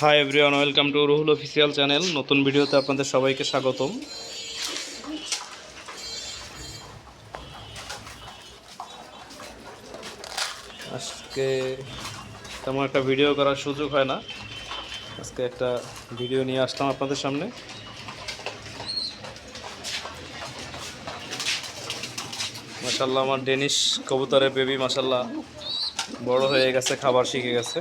Hi everyone welcome to Ruhul official channel নতুন ভিডিওতে আপনাদের সবাইকে স্বাগতম। আজকে তেমন একটা ভিডিও করার সুযোগ হয় না। আজকে একটা ভিডিও নিয়ে আসলাম আপনাদের সামনে। মাসাল্লাহ আমার ডেনিশ কবুতরের বেবি মাসাল্লাহ বড় হয়ে গেছে, খাবার শিখে গেছে।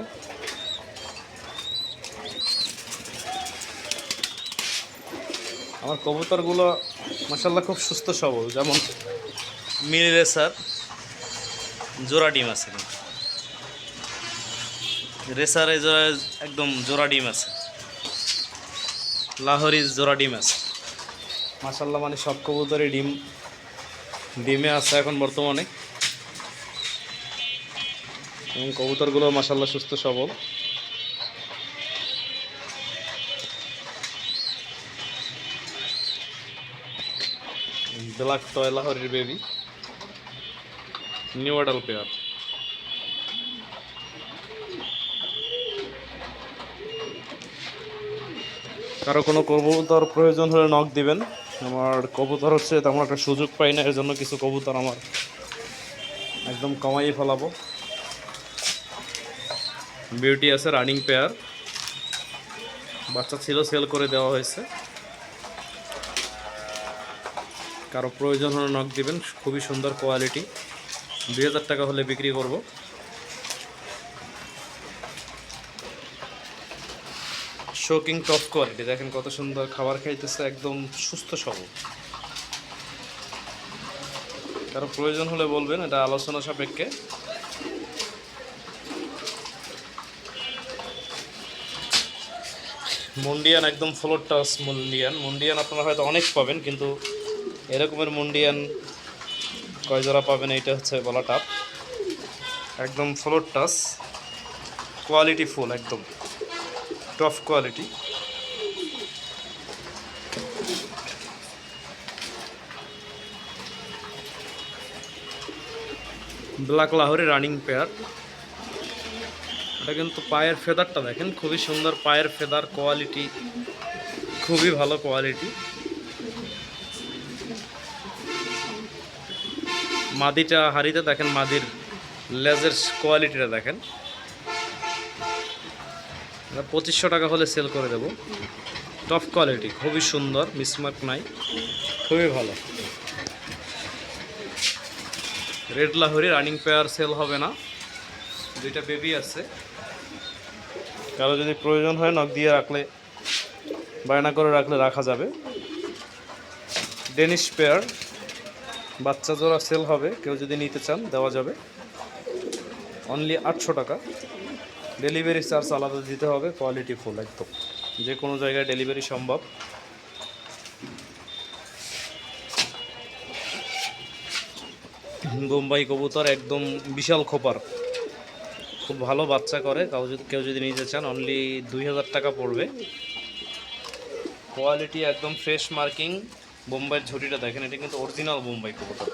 আমার কবুতরগুলো মাসাল্লাহ খুব সুস্থ সবল। যেমন মিল রেসার জোড়া ডিম আছে রেসার জোড়া একদম জোড়া ডিম আছে। লাহোরি জোড়া ডিম আছে। মাসাল্লাহ মানে সব কবুতরই ডিম, ডিমে আছে এখন বর্তমানে। এবং কবুতরগুলো মাসাল্লাহ সুস্থ সবল। ব্ল্যাক টয় লাহোরির বেবি নিউ অ্যাডাল পেয়ার কারও কোনো কবুতর প্রয়োজন হলে নক দিবেন। আমার কবুতর হচ্ছে তেমন একটা সুযোগ পাই না, এর জন্য কিছু কবুতর আমার একদম কমাই ফেলাবো। বিউটি আছে রানিং পেয়ার বাচ্চা ছিল সেল করে দেওয়া হয়েছে। কারও প্রয়োজন হলে নক দিবেন, খুবই সুন্দর কোয়ালিটি দুই হাজার টাকা হলে বিক্রি করব। শোকিং টপ কোয়ালিটি দেখেন কত সুন্দর খাবার খাইতেছে, একদম সুস্থ সবল। কারও প্রয়োজন হলে বলবেন, এটা আলোচনা সাপেক্ষে। মুন্ডিয়ান, একদম ফ্লোর টাস মুন্ডিয়ান। মুন্ডিয়ান আপনারা হয়তো অনেক পাবেন, কিন্তু এরকমের মুন্ডিয়ান কয় জোড়া পাবেন এইটা হচ্ছে বলা টাপ একদম ফ্লোর টাস কোয়ালিটি ফুল একদম। Top quality black Lahori running pair এটা কিন্তু পায়ের ফেদারটা দেখেন, খুবই সুন্দর পায়ের ফেদার কোয়ালিটি খুবই ভালো কোয়ালিটি মাদিটা হাড়িতে দেখেন, মাদির লেজের কোয়ালিটিটা দেখেন। পঁচিশশো টাকা হলে সেল করে দেব। টপ কোয়ালিটি খুবই সুন্দর মিসমার্ক নাই, খুবই ভালো। Red Lahori running pair sale হবে না। দুইটা বেবি আছে। কারও যদি প্রয়োজন হয় নখ দিয়ে রাখলে, বায়না করে রাখলে রাখা যাবে। ডেনিশ পেয়ার বাচ্চা জোড়া সেল হবে। কেউ যদি নিতে চান, দেওয়া যাবে। অনলি আটশো টাকা। ডেলিভারি চার্জ আলাদা দিতে হবে কোয়ালিটি ফুল একদম। যে কোনো জায়গায় ডেলিভারি সম্ভব। বোম্বাই কবুতর একদম বিশাল খোপার। খুব ভালো বাচ্চা করে। কাউ যদি কেউ যদি নিতে চান অনলি দুই হাজার টাকা পড়বে। কোয়ালিটি একদম ফ্রেশ মার্কিং বোম্বাইয়ের ঝুটিটা দেখেন, এটা কিন্তু অরিজিনাল বোম্বাই কবুতর।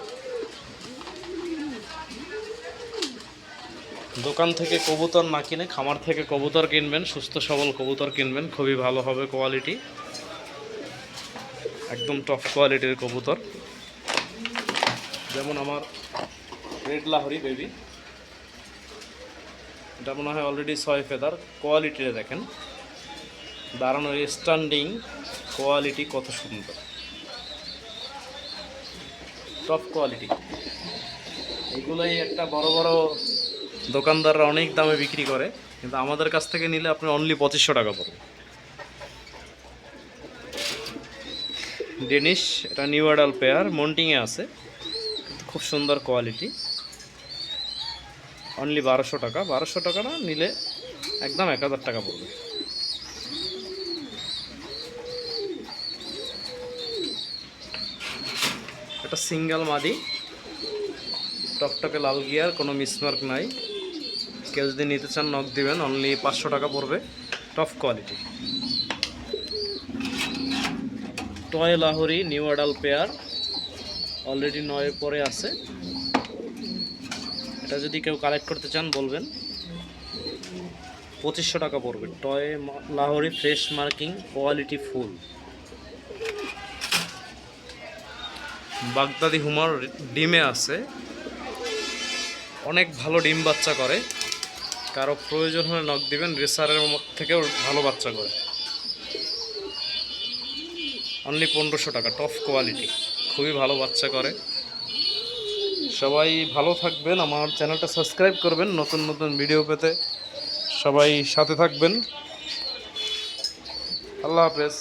দোকান থেকে কবুতর না কিনে খামার থেকে কবুতর কিনবেন, সুস্থ সবল কবুতর কিনবেন, খুবই ভালো হবে কোয়ালিটি একদম টপ কোয়ালিটির কবুতর। যেমন আমার রেড লাহরি বেবি এটা মনে হয় অলরেডি ছয় ফেদার কোয়ালিটিটা দেখেন। দাঁড়ানোর স্ট্যান্ডিং কোয়ালিটি কত সুন্দর। টপ কোয়ালিটি এগুলোই একটা বড় বড় দোকানদাররা অনেক দামে বিক্রি করে, কিন্তু আমাদের কাছ থেকে নিলে আপনি অনলি পঁচিশশো টাকা পড়বে। ডেনিশ এটা নিউ অ্যাডাল পেয়ার মন্টিংয়ে আছে। খুব সুন্দর কোয়ালিটি অনলি বারোশো টাকা। বারোশো টাকা না, নিলে একদম এক হাজার টাকা পড়বে। এটা সিঙ্গেল মাদি। টকটকে লাল গিয়ার, কোনো মিসমার্ক নাই। কেউ যদি নিতে চান নক দিবেন। অনলি পাঁচশো টাকা পড়বে। Top quality toy Lahori new adult pair already নয়ের পরে আছে। এটা যদি কেউ কালেক্ট করতে চান, বলবেন। পঁচিশশো টাকা পড়বে। Toy Lahori fresh marking quality full বাগদাদি হুমার ডিমে আছে। অনেক ভালো ডিম বাচ্চা করে। কারও প্রয়োজন হলে নখ দিবেন, রেসারের থেকেও ভালো বাচ্চা করে। অনলি পনেরোশো টাকা টপ কোয়ালিটি খুবই ভালো বাচ্চা করে। সবাই ভালো থাকবেন, আমার চ্যানেলটা সাবস্ক্রাইব করবেন, নতুন নতুন ভিডিও পেতে সবাই সাথে থাকবেন। আল্লাহ হাফেজ।